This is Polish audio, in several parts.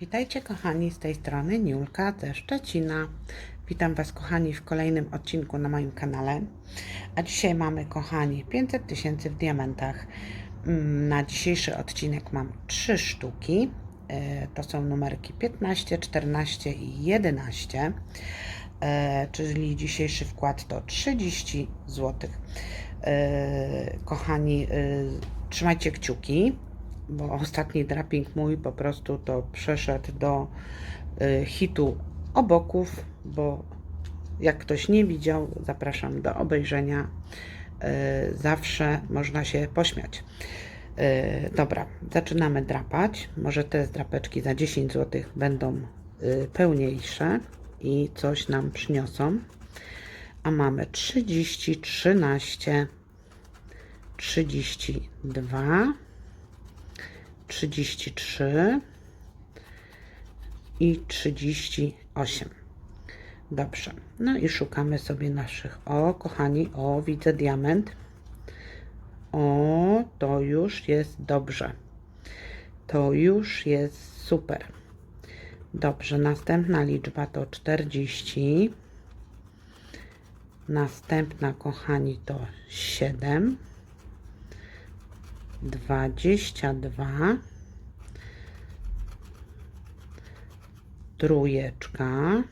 Witajcie kochani z tej strony Niulka ze Szczecina. Witam Was kochani w kolejnym odcinku na moim kanale. A dzisiaj mamy kochani 500 tysięcy w diamentach. Mm, Na dzisiejszy odcinek mam trzy sztuki. E, To są numerki 15, 14 i 11. E, Czyli dzisiejszy wkład to 30 zł. Kochani, e, trzymajcie kciuki bo ostatni draping mój po prostu to przeszedł do y, hitu oboków, bo jak ktoś nie widział, zapraszam do obejrzenia. Y, zawsze można się pośmiać. Y, dobra, zaczynamy drapać. Może te drapeczki za 10 zł będą pełniejsze i coś nam przyniosą. A mamy 30, 13, 32, 33 i 38. Dobrze. No i szukamy sobie naszych. O, kochani, o, widzę diament. O, to już jest dobrze. To już jest super. Dobrze, następna liczba to 40. Następna, kochani, to 7. 22 trójeczka.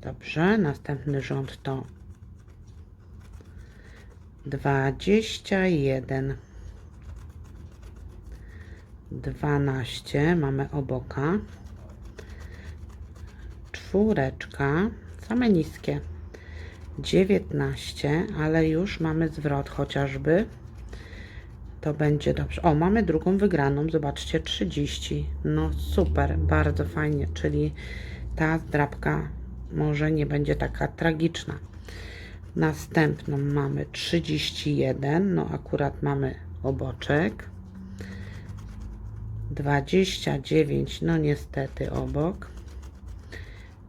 Dobrze, następny rząd to 21 12 mamy oboka. Czwóreczka same niskie. 19 ale już mamy zwrot chociażby to będzie dobrze. O, mamy drugą wygraną. Zobaczcie, 30. No super, bardzo fajnie. Czyli ta zdrabka może nie będzie taka tragiczna. Następną mamy 31. No akurat mamy oboczek. 29. No niestety obok.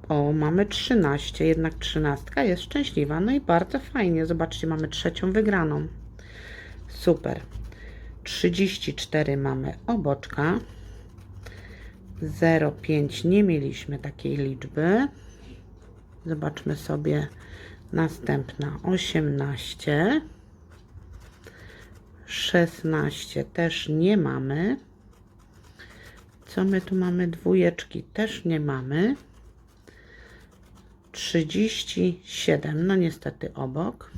O, mamy 13. Jednak 13 jest szczęśliwa. No i bardzo fajnie. Zobaczcie, mamy trzecią wygraną. Super. 34 mamy oboczka. 0,5 nie mieliśmy takiej liczby. Zobaczmy sobie następna 18. 16 też nie mamy. Co my tu mamy? Dwójeczki też nie mamy. 37, no niestety obok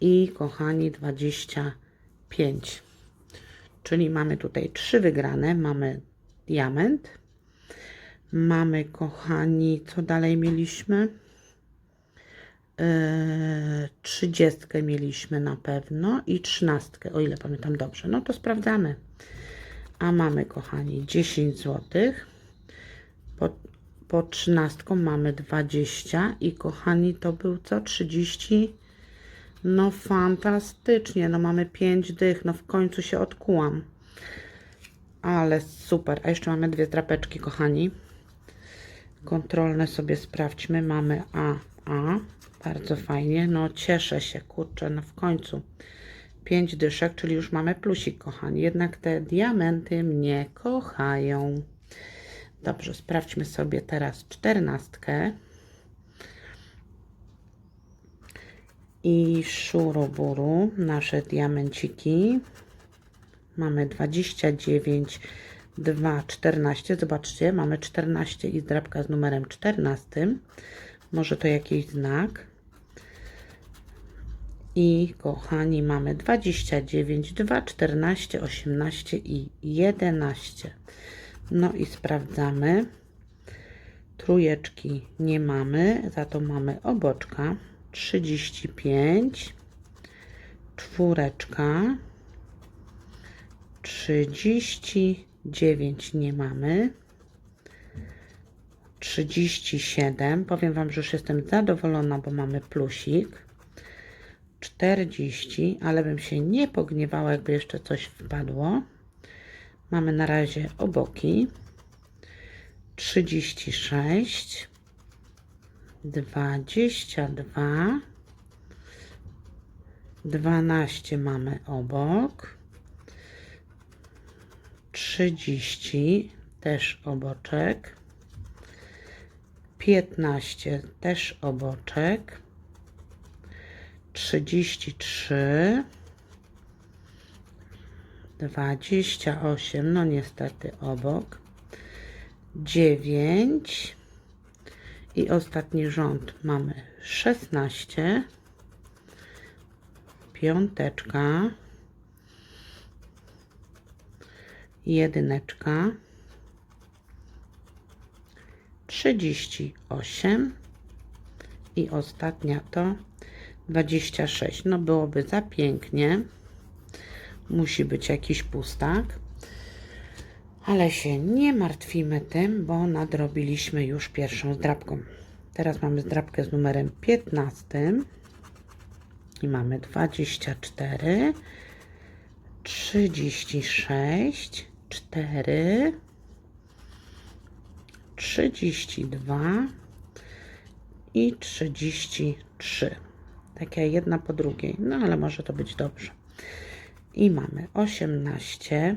i kochani 25. Czyli mamy tutaj trzy wygrane, mamy diament, mamy kochani, co dalej mieliśmy? Yy, 30 mieliśmy na pewno i 13, o ile pamiętam dobrze. No to sprawdzamy. A mamy kochani 10 zł. Po, po 13 mamy 20 i kochani to był co? 30 no fantastycznie, no mamy 5 dych, no w końcu się odkułam. Ale super, a jeszcze mamy dwie drapeczki, kochani. Kontrolne sobie sprawdźmy, mamy A, A, bardzo fajnie, no cieszę się, kurczę, no w końcu. 5 dyszek, czyli już mamy plusik, kochani. Jednak te diamenty mnie kochają. Dobrze, sprawdźmy sobie teraz czternastkę. I szuroburu nasze diamenciki. Mamy 29 2 14 zobaczcie mamy 14 i zdrabka z numerem 14 może to jakiś znak? I kochani mamy 29 2 14 18 i 11 no i sprawdzamy. Trójeczki nie mamy za to mamy oboczka 35, czwóreczka, 39 nie mamy, 37, powiem Wam, że już jestem zadowolona, bo mamy plusik, 40, ale bym się nie pogniewała, jakby jeszcze coś wpadło. Mamy na razie oboki, 36, dwadzieścia dwa, dwanaście mamy obok, 30 też oboczek, 15 też oboczek, 33, 28, no niestety obok, 9 i ostatni rząd mamy 16, piąteczka, jedyneczka, 38 i ostatnia to 26. No byłoby za pięknie. Musi być jakiś pustak. Ale się nie martwimy tym, bo nadrobiliśmy już pierwszą zdrabką. Teraz mamy zdrabkę z numerem 15 i mamy 24, 36, 4, 32 i 33. Takie jedna po drugiej, no ale może to być dobrze. I mamy 18,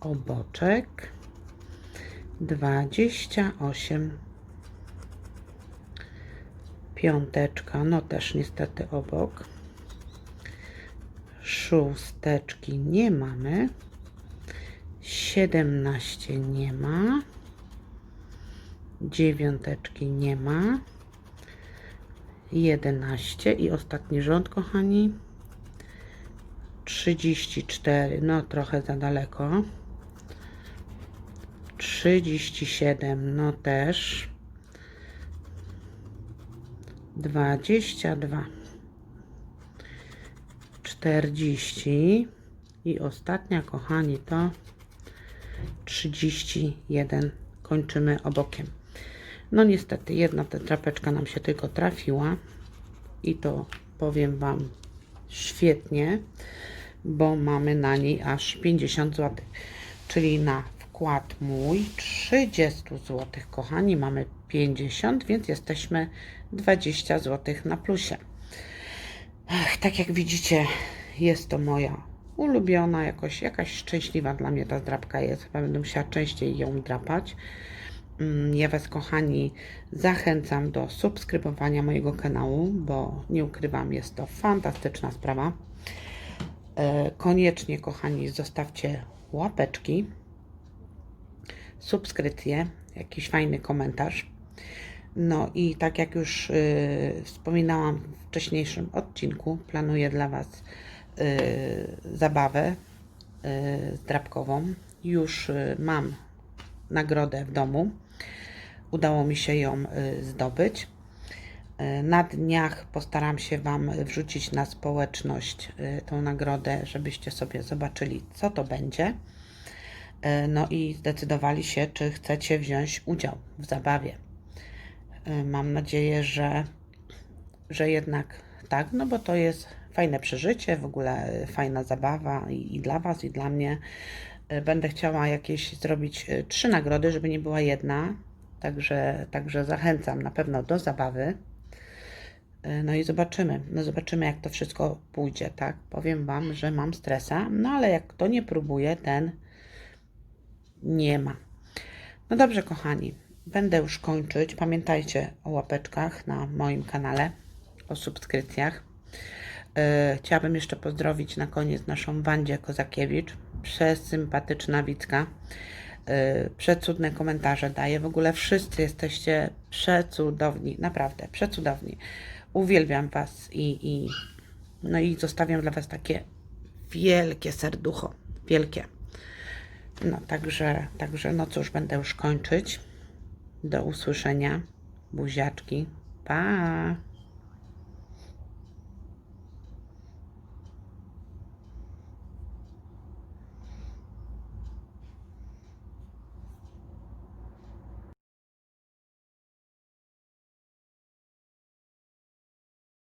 25 oboczek, 28 piąteczka, no też niestety obok, szósteczki nie mamy, 17 nie ma, dziewiąteczki nie ma, 11 i ostatni rząd, kochani, 34, no trochę za daleko, 37, no też, 22, 40 i ostatnia, kochani, to 31 kończymy obokiem. No niestety, jedna ta drapeczka nam się tylko trafiła i to powiem Wam świetnie, bo mamy na niej aż 50 zł, czyli na wkład mój 30 zł, kochani, mamy 50, więc jesteśmy 20 zł na plusie. Ech, tak jak widzicie, jest to moja ulubiona, jakoś, jakaś szczęśliwa dla mnie ta zdrabka jest. Chyba będę musiała częściej ją drapać. Mm, Ja Was, kochani, zachęcam do subskrybowania mojego kanału, bo nie ukrywam, jest to fantastyczna sprawa. E, Koniecznie, kochani, zostawcie łapeczki, subskrypcję, jakiś fajny komentarz. No i tak jak już y, wspominałam w wcześniejszym odcinku, planuję dla Was y, zabawę y, zdrabkową. Już y, mam nagrodę w domu. Udało mi się ją y, zdobyć. Y, Na dniach postaram się Wam wrzucić na społeczność y, tą nagrodę, żebyście sobie zobaczyli, co to będzie. Y, No i zdecydowali się, czy chcecie wziąć udział w zabawie. Y, Mam nadzieję, że, że jednak tak, no bo to jest fajne przeżycie, w ogóle fajna zabawa i, i dla Was, i dla mnie. Y, Będę chciała jakieś zrobić trzy nagrody, żeby nie była jedna. Także, także zachęcam na pewno do zabawy. No i zobaczymy, no zobaczymy jak to wszystko pójdzie, tak? Powiem Wam, że mam stresa, no ale jak kto nie próbuje, ten nie ma. No dobrze, kochani, będę już kończyć. Pamiętajcie o łapeczkach na moim kanale, o subskrypcjach. E, Chciałabym jeszcze pozdrowić na koniec naszą Wandzie Kozakiewicz, przesympatyczna Wicka. E, Przecudne komentarze daje. W ogóle wszyscy jesteście przecudowni, naprawdę przecudowni. Uwielbiam Was i, i, no i zostawiam dla Was takie wielkie serducho, wielkie. No, także, także, no cóż, będę już kończyć. Do usłyszenia. Buziaczki. Pa!